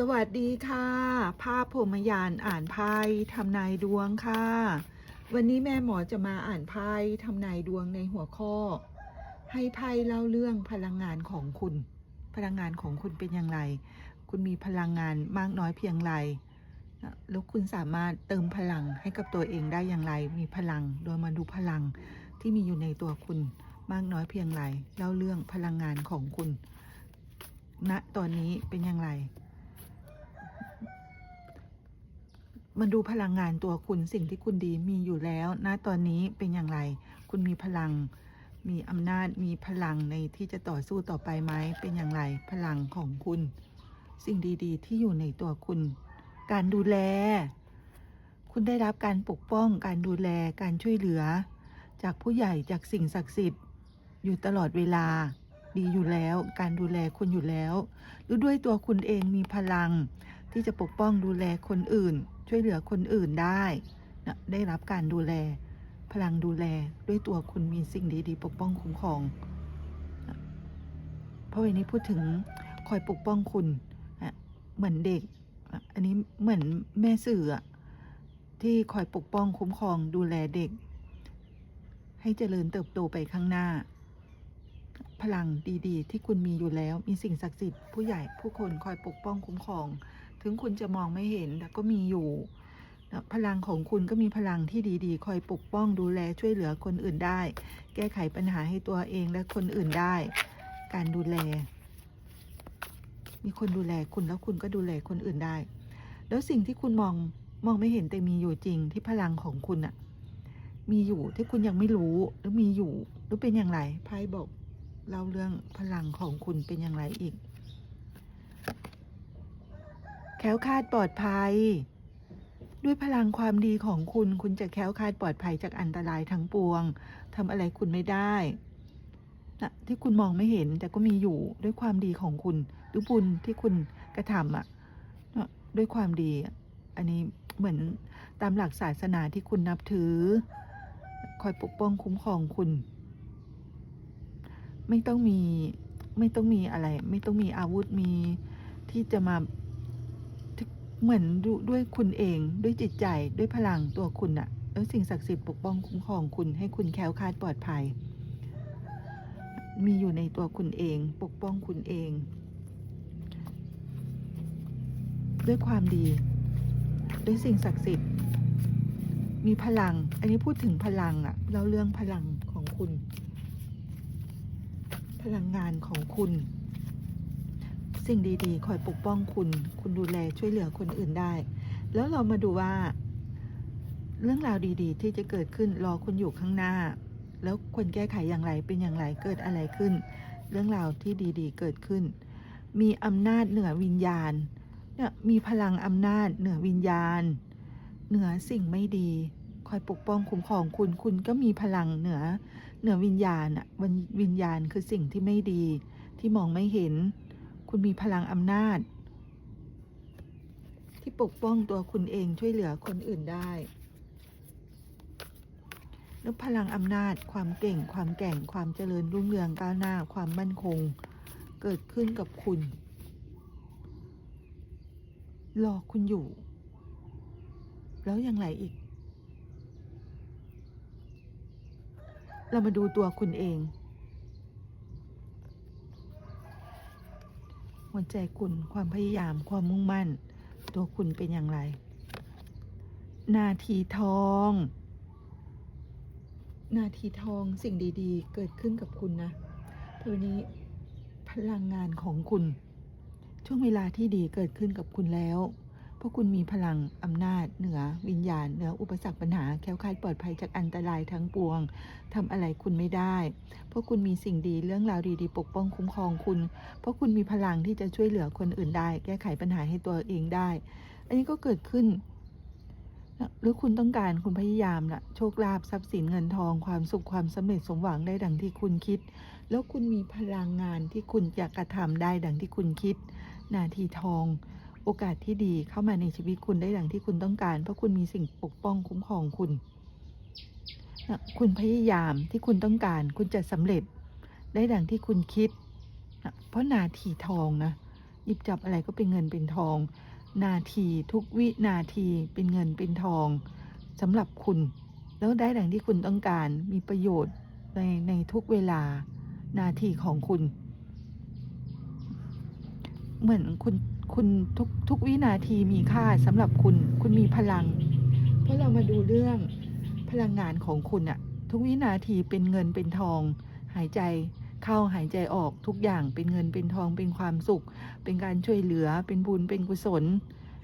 สวัสดีค่ะ ภาพพรมยานอ่านไพ่ทำนายดวงค่ะ วันนี้แม่หมอจะมาอ่านไพ่ทำนายดวงในหัวข้อ ให้ไพ่เล่าเรื่องพลังงานของคุณ พลังงานของคุณเป็นอย่างไร คุณมีพลังงานมากน้อยเพียงไรแล้วคุณสามารถเติมพลังให้กับตัวเองได้อย่างไร มีพลังโดยมาดูพลังที่มีอยู่ในตัวคุณมากน้อยเพียงไรเล่าเรื่องพลังงานของคุณณตอนนี้เป็นอย่างไร มาดูพลังงานตัวคุณสิ่งที่คุณดีมีอยู่แล้วณตอนนี้เป็นอย่างไร คุณมีพลัง มีอำนาจมีพลังในที่จะต่อสู้ต่อไปไหมเป็นอย่างไร พลังของคุณ สิ่งดีๆ ที่อยู่ในตัวคุณ การดูแล คุณได้รับการปกป้องการดูแลการช่วยเหลือ จากผู้ใหญ่จากสิ่งศักดิ์สิทธิ์ อยู่ตลอดเวลา ดีอยู่แล้ว การดูแลคุณอยู่แล้ว หรือด้วยตัวคุณเองมีพลัง ที่จะปกป้องดูแลคนอื่น ช่วยเหลือคนอื่นได้นะได้รับการดูแล พลังดูแลด้วยตัวคุณมีสิ่งดีๆ ปกป้องคุ้มครองนะเพราะวันนี้พูดถึงคอยปกป้องคุณนะเหมือนเด็กอะอันนี้เหมือนแม่สื่อที่คอยปกป้องคุ้มครองดูแลเด็ก ให้เจริญเติบโตไปข้างหน้า พลังดีๆ ที่คุณมีอยู่แล้วมีสิ่งศักดิ์สิทธิ์ผู้ใหญ่ผู้คนคอยปกป้องคุ้มครอง ถึงคุณจะมองไม่เห็นแต่ก็มีอยู่ พลังของคุณก็มีพลังที่ดีๆ คอยปกป้องดูแลช่วยเหลือคนอื่นได้ แก้ไขปัญหาให้ตัวเองและคนอื่นได้ การดูแล มีคนดูแลคุณแล้วคุณก็ดูแลคนอื่นได้ แล้วสิ่งที่คุณมองมองไม่เห็นแต่มีอยู่จริงที่พลังของคุณอะมีอยู่ที่คุณยังไม่รู้หรือมีอยู่หรือเป็นอย่างไรไพ่บอกเล่าเรื่องพลังของคุณเป็นอย่างไรอีก แค้วคาดปลอดภัย ด้วยพลังความดีของคุณ คุณจะแค้วคาดปลอดภัยจากอันตรายทั้งปวงทำอะไรคุณไม่ได้นะที่คุณมองไม่เห็นแต่ก็มีอยู่ด้วยความดีของคุณหรือบุญที่คุณกระทำอะนะด้วยความดี อันนี้เหมือนตามหลักศาสนาที่คุณนับถือ คอยปกป้องคุ้มครองคุณ ไม่ต้องมีไม่ต้องมีอะไร ไม่ต้องมีอาวุธมีที่จะมา เหมือนดด้วยคุณเองด้วยจิตใจด้วยพลังตัวคุณอะแล้วสิ่งศักดิ์สิทธิ์ปกป้องคุ้มครองคุณให้คุณแคล้วคลาดปลอดภัย มีอยู่ในตัวคุณเอง ปกป้องคุณเอง ด้วยความดี ด้วยสิ่งศักดิ์สิทธิ์ มีพลัง อันนี้พูดถึงพลังอะเล่าเรื่องพลังของคุณ พลังงานของคุณ สิ่งดีๆ คอยปกป้องคุณ คุณดูแลช่วยเหลือคนอื่นได้ แล้วเรามาดูว่า เรื่องราวดีๆ ที่จะเกิดขึ้นรอคุณอยู่ข้างหน้า แล้วควรแก้ไขอย่างไรเป็นอย่างไรเกิดอะไรขึ้น เรื่องราวที่ดีๆ เกิดขึ้น มีอำนาจเหนือวิญญาณเนี่ยมีพลังอำนาจเหนือวิญญาณ เหนือสิ่งไม่ดีคอยปกป้องคุ้มครองคุณ คุณก็มีพลังเหนือ เหนือวิญญาณอะวิญวิญญาณคือสิ่งที่ไม่ดีที่มองไม่เห็น คุณมีพลังอำนาจ ที่ปกป้องตัวคุณเองช่วยเหลือคนอื่นได้แล้วพลังอำนาจ ความเก่ง ความแก่ง ความเจริญรุ่งเรืองก้าวหน้า ความมั่นคง เกิดขึ้นกับคุณ รอคุณอยู่ แล้วอย่างไรอีก เรามาดูตัวคุณเอง หัวใจคุณความพยายามความมุ่งมั่น ตัวคุณเป็นอย่างไร นาทีทอง นาทีทองสิ่งดีๆ เกิดขึ้นกับคุณนะเพราะวันนี้พลังงานของคุณ ช่วงเวลาที่ดีเกิดขึ้นกับคุณแล้ว เพราะคุณมีพลังอำนาจเหนือวิญญาณ เหนืออุปสรรคปัญหาแคล้วคลาดปลอดภัยจากอันตรายทั้งปวงทำอะไรคุณไม่ได้เพราะคุณมีสิ่งดีเรื่องราวดีๆ ปกป้องคุ้มครองคุณ เพราะคุณมีพลังที่จะช่วยเหลือคนอื่นได้ แก้ไขปัญหาให้ตัวเองได้ อันนี้ก็เกิดขึ้น หรือคุณต้องการคุณพยายามละโชคลาภทรัพย์สินเงินทองความสุขความสำเร็จสมหวังได้ดังที่คุณคิด แล้วคุณมีพลังงานที่คุณจะกระทำได้ดังที่คุณคิด นาทีทอง โอกาสที่ดีเข้ามาในชีวิตคุณได้ดังที่คุณต้องการ เพราะคุณมีสิ่งปกป้องคุ้มครองคุณนะคุณพยายามที่คุณต้องการ คุณจะสำเร็จได้ดังที่คุณคิดนะเพราะนาทีทองนะหยิบจับอะไรก็เป็นเงินเป็นทอง นาทีทุกวินาทีเป็นเงินเป็นทองสำหรับคุณ แล้วได้ดังที่คุณต้องการมีประโยชน์ในในทุกเวลานาทีของคุณ เหมือนคุณ คุณทุกทุกวินาทีมีค่าสำหรับคุณ คุณมีพลัง เพราะเรามาดูเรื่องพลังงานของคุณอะทุกวินาทีเป็นเงินเป็นทอง หายใจเข้าหายใจออกทุกอย่างเป็นเงินเป็นทองเป็นความสุข เป็นการช่วยเหลือเป็นบุญเป็นกุศล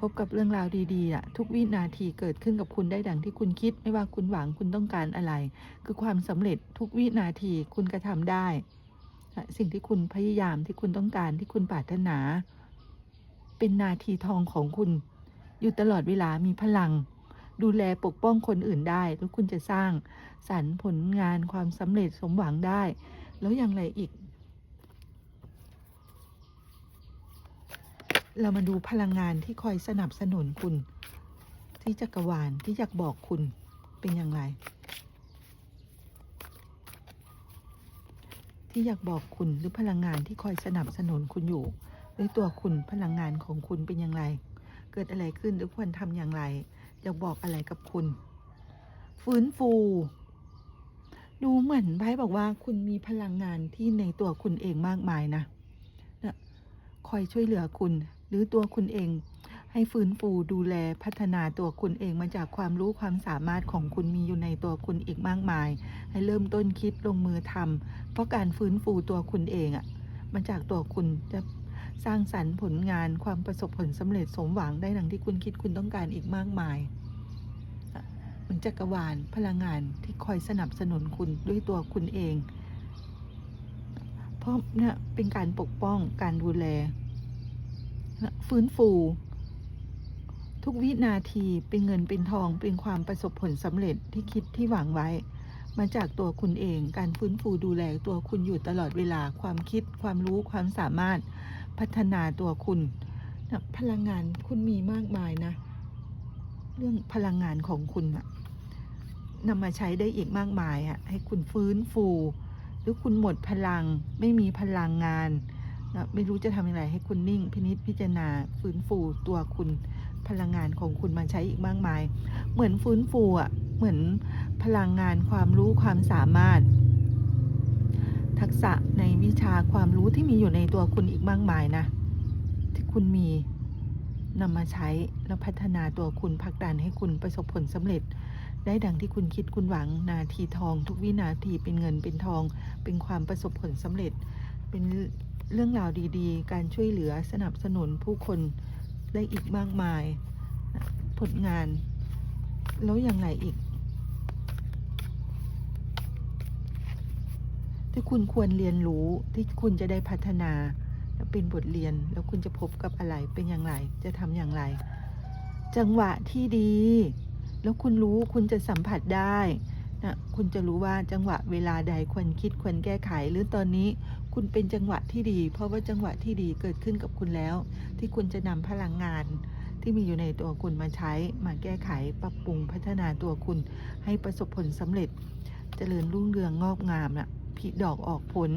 พบกับเรื่องราวดีๆอะทุกวินาทีเกิดขึ้นกับคุณได้ดังที่คุณคิด ไม่ว่าคุณหวังคุณต้องการอะไร คือความสำเร็จทุกวินาทีคุณกระทำได้ สิ่งที่คุณพยายามที่คุณต้องการที่คุณปรารถนา เป็นนาทีทองของคุณ อยู่ตลอดเวลามีพลัง ดูแลปกป้องคนอื่นได้ แล้วคุณจะสร้างสรรผลงานความสำเร็จสมหวังได้ แล้วอย่างไรอีก เรามาดูพลังงานที่คอยสนับสนุนคุณ ที่จักรวาลที่อยากบอกคุณเป็นอย่างไร ที่อยากบอกคุณหรือพลังงานที่คอยสนับสนุนคุณอยู่ ด้วยตัวคุณพลังงานของคุณเป็นอย่างไร เกิดอะไรขึ้นหรือควรทำอย่างไรอยากบอกอะไรกับคุณ ฟื้นฟู ดูเหมือนไพ่บอกว่าคุณมีพลังงานที่ในตัวคุณเองมากมายนะนะคอยช่วยเหลือคุณ หรือตัวคุณเอง ให้ฟื้นฟูดูแลพัฒนาตัวคุณเองมาจากความรู้ความสามารถของคุณมีอยู่ในตัวคุณอีกมากมาย ให้เริ่มต้นคิดลงมือทำเพราะการฟื้นฟูตัวคุณเองอะ่ะมาจากตัวคุณจะ สร้างสรรค์ผลงานความประสบผลสำเร็จสมหวังได้ดังที่คุณคิดคุณต้องการอีกมากมายเหมือนจักรวาลพลังงานที่คอยสนับสนุนคุณด้วยตัวคุณเอง เพราะเนี่ยเป็นการปกป้องการดูแล ฟื้นฟู ทุกวินาทีเป็นเงินเป็นทองเป็นความประสบผลสำเร็จที่คิดที่หวังไว้ มาจากตัวคุณเอง การฟื้นฟูดูแลตัวคุณอยู่ตลอดเวลาความคิดความรู้ความสามารถ พัฒนาตัวคุณนะพลังงานคุณมีมากมายนะ เรื่องพลังงานของคุณนะนำมาใช้ได้อีกมากมายอะให้คุณฟื้นฟู หรือคุณหมดพลังไม่มีพลังงานนะไม่รู้จะทำอย่างไรให้คุณนิ่ง พินิจพิจารณาฟื้นฟูตัวคุณพลังงานของคุณมาใช้อีกมากมาย เหมือนฟื้นฟูอะเหมือนพลังงานความรู้ความสามารถ ทักษะในวิชาความรู้ที่มีอยู่ในตัวคุณอีกมากมายนะ ที่คุณมีนำมาใช้แล้วพัฒนาตัวคุณผลักดันให้คุณประสบผลสำเร็จ ได้ดังที่คุณคิดคุณหวังนาทีทอง ทุกวินาทีเป็นเงินเป็นทอง เป็นความประสบผลสำเร็จ เป็นเรื่องราวดีๆ การช่วยเหลือสนับสนุนผู้คนได้อีกมากมาย ผลงาน แล้วอย่างไรอีก ที่คุณควรเรียนรู้ที่คุณจะได้พัฒนาและเป็นบทเรียนแล้วคุณจะพบกับอะไรเป็นอย่างไร จะทำอย่างไร จังหวะที่ดี แล้วคุณรู้คุณจะสัมผัสได้นะคุณจะรู้ว่าจังหวะเวลาใดควรคิดควรแก้ไข หรือตอนนี้คุณเป็นจังหวะที่ดี เพราะว่าจังหวะที่ดีเกิดขึ้นกับคุณแล้ว ที่คุณจะนำพลังงานที่มีอยู่ในตัวคุณมาใช้มาแก้ไขปรับปรุงพัฒนาตัวคุณให้ประสบผลสำเร็จเจริญรุ่งเรืองงอกงามน่ะ ผลิดอกออกผล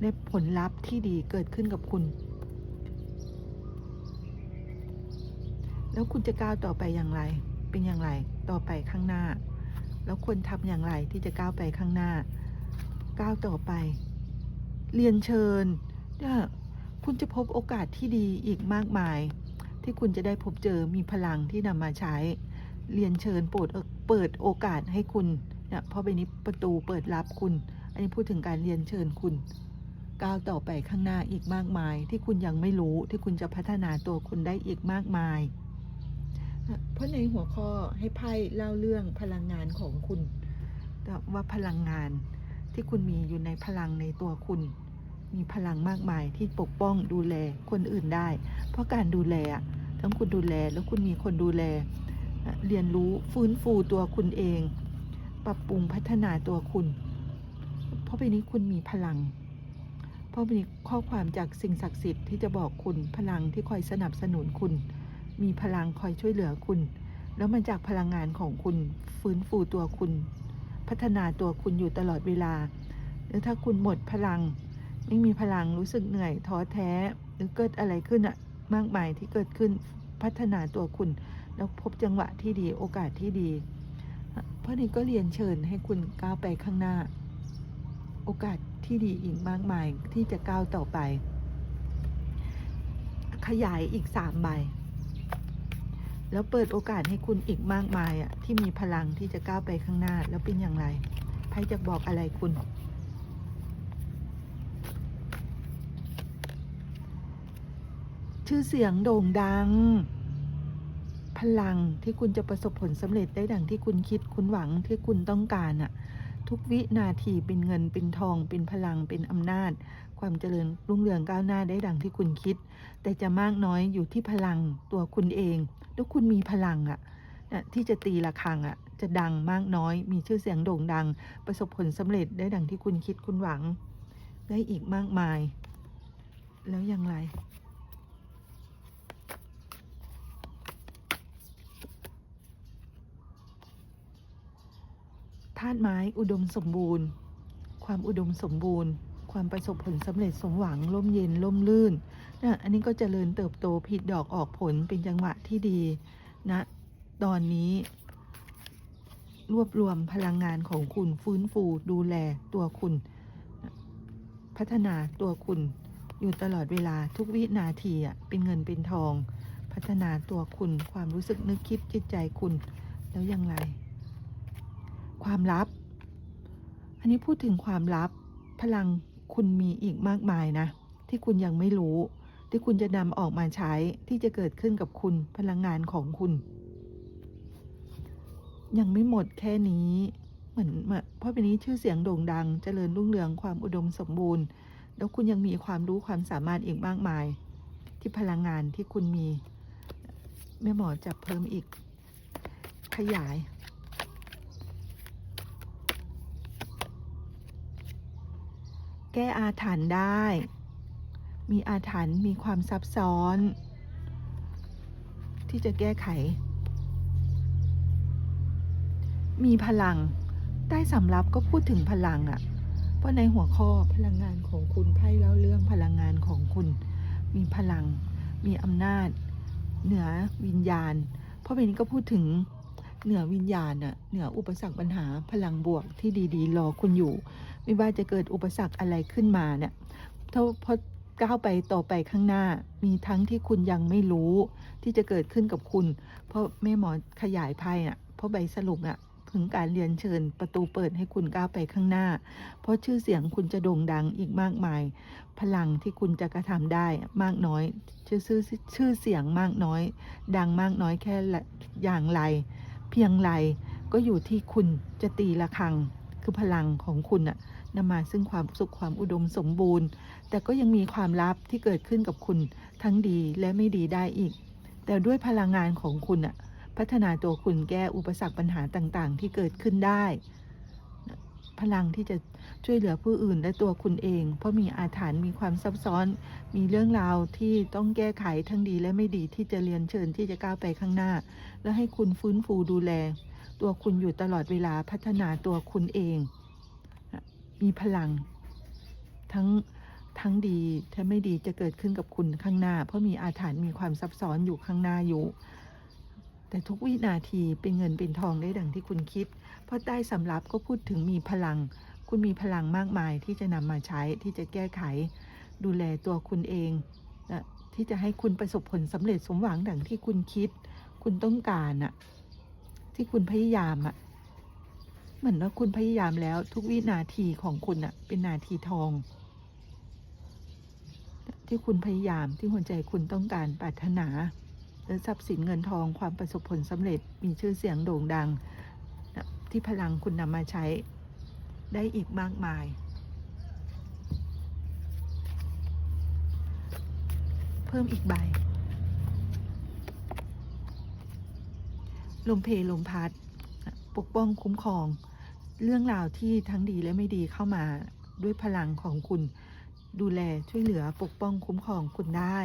ได้ผลลัพธ์ที่ดีเกิดขึ้นกับคุณ แล้วคุณจะก้าวต่อไปอย่างไร เป็นอย่างไรต่อไปข้างหน้า แล้วควรทำอย่างไรที่จะก้าวไปข้างหน้า ก้าวต่อไป เรียนเชิญคุณจะพบโอกาสที่ดีอีกมากมาย ที่คุณจะได้พบเจอมีพลังที่นำมาใช้ เรียนเชิญโปรดเปิดโอกาสให้คุณ เนี่ยเพราะใบนี้ประตูเปิดรับคุณ อันนี้พูดถึงการเรียนเชิญคุณ ก้าวต่อไปข้างหน้าอีกมากมาย ที่คุณยังไม่รู้ที่คุณจะพัฒนาตัวคุณได้อีกมากมาย เพราะในหัวข้อให้ไพ่เล่าเรื่องพลังงานของคุณว่าพลังงานที่คุณมีอยู่ในพลังในตัวคุณ มีพลังมากมายที่ปกป้องดูแลคนอื่นได้ เพราะการดูแลทั้งคุณดูแลแล้วคุณมีคนดูแล เรียนรู้ฟื้นฟูตัวคุณเอง ปรับปรุงพัฒนาตัวคุณ เพราะไปนี้คุณมีพลัง เพราะมีข้อความจากสิ่งศักดิ์สิทธิ์ที่จะบอกคุณพลังที่คอยสนับสนุนคุณ มีพลังคอยช่วยเหลือคุณ แล้วมันจากพลังงานของคุณฟื้นฟูตัวคุณ พัฒนาตัวคุณอยู่ตลอดเวลาแล้วถ้าคุณหมดพลัง ไม่มีพลังรู้สึกเหนื่อยท้อแท้ หรือเกิดอะไรขึ้นอะมากมายที่เกิดขึ้นพัฒนาตัวคุณ แล้วพบจังหวะที่ดีโอกาสที่ดี เพราะนี้ก็เรียนเชิญให้คุณก้าวไปข้างหน้า โอกาสที่ดีอีกมากมายที่จะก้าวต่อไป ขยายอีกสามใบ แล้วเปิดโอกาสให้คุณอีกมากมายอะที่มีพลังที่จะก้าวไปข้างหน้า แล้วเป็นอย่างไรไพ่จะบอกอะไรคุณชื่อเสียงโด่งดัง พลังที่คุณจะประสบผลสำเร็จได้ดังที่คุณคิดคุณหวังที่คุณต้องการอะทุกวินาทีเป็นเงินเป็นทอง เป็นพลังเป็นอำนาจ ความเจริญรุ่งเรืองก้าวหน้าได้ดังที่คุณคิด แต่จะมากน้อยอยู่ที่พลังตัวคุณเองแล้วคุณมีพลังอะนะที่จะตีระฆังอะจะดังมากน้อย มีชื่อเสียงโด่งดัง ประสบผลสำเร็จได้ดังที่คุณคิดคุณหวัง ได้อีกมากมาย แล้วอย่างไร ธาตุไม้อุดมสมบูรณ์ ความอุดมสมบูรณ์ ความประสบผลสำเร็จสมหวังร่มเย็นร่มลื่นนะอันนี้ก็จเจริญเติบโตผิดดอกออกผลเป็นจังหวะที่ดีนะตอนนี้ รวบรวมพลังงานของคุณฟื้นฟูดูแลตัวคุณ พัฒนาตัวคุณ อยู่ตลอดเวลาทุกวินาทีอะเป็นเงินเป็นทอง พัฒนาตัวคุณความรู้สึกนึกคิดจิตใจคุณ แล้วอย่างไร ความลับ อันนี้พูดถึงความลับ พลังคุณมีอีกมากมายนะ ที่คุณยังไม่รู้ ที่คุณจะนำออกมาใช้ที่จะเกิดขึ้นกับคุณพลังงานของคุณ ยังไม่หมดแค่นี้ เหมือนเพราะเป็นนี้ชื่อเสียงโด่งดังเจริญรุ่งเรืองความอุดมสมบูรณ์ แล้วคุณยังมีความรู้ความสามารถอีกมากมาย ที่พลังงานที่คุณมีแม่หมอจะเพิ่มอีกขยาย แก้อาถรรพ์ได้ มีอาถรรพ์มีความซับซ้อน ที่จะแก้ไข มีพลัง ใต้สำรับก็พูดถึงพลังอะ่ะ เพราะในหัวข้อพลังงานของคุณไพ่เล่าเรื่องพลังงานของคุณ มีพลัง มีอำนาจ เหนือวิญญาณ เพราะเป็นนี้ก็พูดถึง เหนือวิญญาณน่ะเหนืออุปสรรคปัญหาพลังบวกที่ดีๆ รอคุณอยู่ ไม่ว่าจะเกิดอุปสรรคอะไรขึ้นมาเนี่ยถ้าพอก้าวไปต่อไปข้างหน้า มีทั้งที่คุณยังไม่รู้ที่จะเกิดขึ้นกับคุณ เพราะแม่หมอขยายไพ่อะเพราะใบสรุปอะถึงการเรียนเชิญประตูเปิดให้คุณก้าวไปข้างหน้า เพราะชื่อเสียงคุณจะโด่งดังอีกมากมาย พลังที่คุณจะกระทำได้มากน้อย ชื่อชื่อชื่อเสียงมากน้อย ดังมากน้อยแค่ละอย่างไร เพียงไรก็อยู่ที่คุณจะตีระฆัง คือพลังของคุณอะนำมาซึ่งความสุขความอุดมสมบูรณ์ แต่ก็ยังมีความลับที่เกิดขึ้นกับคุณทั้งดีและไม่ดีได้อีก แต่ด้วยพลังงานของคุณอะพัฒนาตัวคุณแก้อุปสรรคปัญหาต่างๆ ที่เกิดขึ้นได้ พลังที่จะ ช่วยเหลือผู้อื่นและตัวคุณเอง เพราะมีอาถรรพ์มีความซับซ้อน มีเรื่องราวที่ต้องแก้ไขทั้งดีและไม่ดีที่จะเรียนเชิญที่จะก้าวไปข้างหน้า และให้คุณฟื้นฟูดูแล ตัวคุณอยู่ตลอดเวลาพัฒนาตัวคุณเอง มีพลัง ทั้งทั้งดีถ้าไม่ดีจะเกิดขึ้นกับคุณข้างหน้า เพราะมีอาถรรพ์มีความซับซ้อนอยู่ข้างหน้าอยู่แต่ทุกวินาทีเป็นเงินเป็นทองได้ดังที่คุณคิด เพราะใต้สำรับก็พูดถึงมีพลัง คุณมีพลังมากมายที่จะนำมาใช้ที่จะแก้ไข ดูแลตัวคุณเองนะที่จะให้คุณประสบผลสำเร็จสมหวังดังที่คุณคิด คุณต้องการอะที่คุณพยายามอะเหมือนว่าคุณพยายามแล้วทุกวินาทีของคุณอะเป็นนาทีทอง ที่คุณพยายามที่หัวใจคุณต้องการปรารถนาและทรัพย์สินเงินทองความประสบผลสำเร็จมีชื่อเสียงโด่งดัง ที่พลังคุณนำมาใช้ ได้อีกมากมาย เพิ่มอีกใบ ลมเพลลมพัด ปกป้องคุ้มครอง เรื่องราวที่ทั้งดีและไม่ดีเข้ามาด้วยพลังของคุณดูแลช่วยเหลือปกป้องคุ้มครองคุณได้